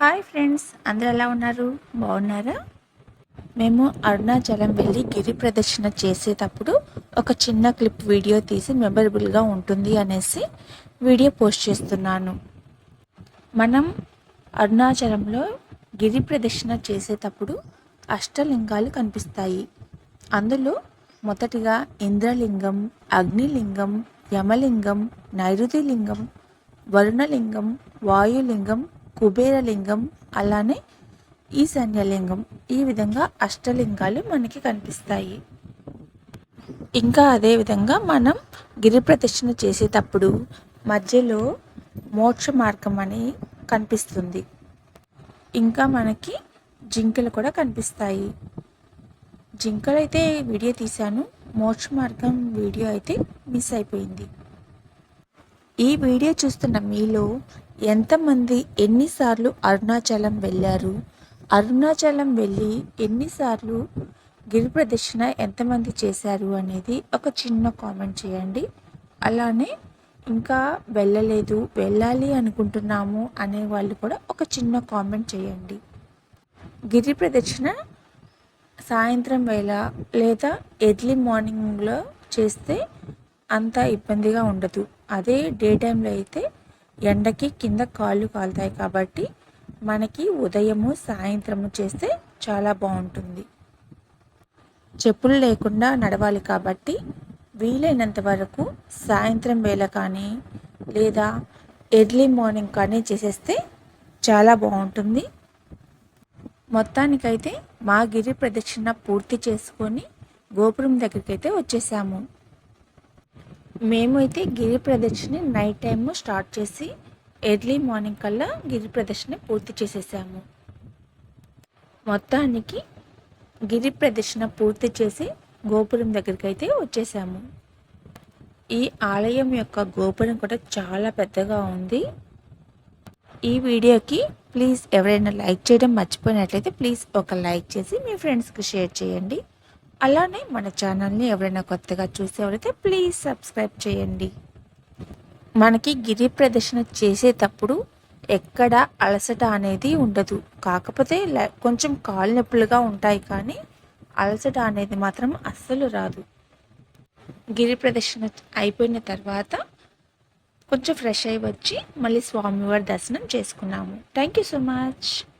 Hi friends అందరు ఎలా ఉన్నారు? బాగున్నారా? మేము అరుణాచలం వెళ్ళి గిరి ప్రదర్శన చేసేటప్పుడు ఒక చిన్న క్లిప్ వీడియో తీసి మెమరబుల్గా ఉంటుంది అనేసి వీడియో పోస్ట్ చేస్తున్నాను. మనం అరుణాచలంలో గిరి ప్రదర్శన చేసేటప్పుడు అష్టలింగాలు కనిపిస్తాయి. అందులో మొదటిగా ఇంద్రలింగం అగ్నిలింగం యమలింగం నైరుతిలింగం వరుణలింగం వాయులింగం కుబేరలింగం అలానే ఈశాన్యలింగం ఈ విధంగా అష్టలింగాలు మనకి కనిపిస్తాయి. ఇంకా అదేవిధంగా మనం గిరి ప్రదక్షిణ చేసేటప్పుడు మధ్యలో మోక్ష మార్గం అని కనిపిస్తుంది. ఇంకా మనకి జింకలు కూడా కనిపిస్తాయి. జింకలు అయితే వీడియో తీశాను. మోక్ష మార్గం వీడియో అయితే మిస్ అయిపోయింది. ఈ వీడియో చూస్తున్న మీలో ఎంతమంది ఎన్నిసార్లు అరుణాచలం వెళ్ళారు? అరుణాచలం వెళ్ళి ఎన్నిసార్లు గిరి ప్రదక్షిణ ఎంతమంది చేశారు అనేది ఒక చిన్న కామెంట్ చేయండి. అలానే ఇంకా వెళ్ళలేదు వెళ్ళాలి అనుకుంటున్నాము అనే వాళ్ళు కూడా ఒక చిన్న కామెంట్ చేయండి. గిరి ప్రదక్షిణ సాయంత్రం వేళ లేదా ఎర్లీ మార్నింగ్లో చేస్తే అంత ఇబ్బందిగా ఉండదు. అదే డే టైంలో అయితే ఎండకి కింద కాళ్ళు కాలుతాయి కాబట్టి మనకి ఉదయము సాయంత్రము చేస్తే చాలా బాగుంటుంది. చెప్పులు లేకుండా నడవాలి కాబట్టి వీలైనంత వరకు సాయంత్రం వేళ కానీ లేదా ఎర్లీ మార్నింగ్ కానీ చేసేస్తే చాలా బాగుంటుంది. మొత్తానికైతే మా గిరి ప్రదక్షిణ పూర్తి చేసుకొని గోపురం దగ్గరికి అయితే వచ్చేసాము. మేము అయితే గిరి ప్రదక్షిణ నైట్ టైము స్టార్ట్ చేసి ఎర్లీ మార్నింగ్ కల్లా గిరి ప్రదర్శన పూర్తి చేసేసాము. మొత్తానికి గిరి ప్రదర్శన పూర్తి చేసి గోపురం దగ్గరికి అయితే వచ్చేసాము. ఈ ఆలయం యొక్క గోపురం కూడా చాలా పెద్దగా ఉంది. ఈ వీడియోకి ప్లీజ్ ఎవరైనా లైక్ చేయడం మర్చిపోయినట్లయితే ప్లీజ్ ఒక లైక్ చేసి మీ ఫ్రెండ్స్కి షేర్ చేయండి. అలానే మన ఛానల్ని ఎవరైనా కొత్తగా చూసేవారైతే ప్లీజ్ సబ్స్క్రైబ్ చేయండి. మనకి గిరి ప్రదర్శన చేసేటప్పుడు ఎక్కడ అలసట అనేది ఉండదు. కాకపోతే కొంచెం కాలు నొప్పులుగా ఉంటాయి కానీ అలసట అనేది మాత్రం అస్సలు రాదు. గిరి ప్రదర్శన అయిపోయిన తర్వాత కొంచెం ఫ్రెష్ అయి వచ్చి మళ్ళీ స్వామివారి దర్శనం చేసుకున్నాము. Thank you so much.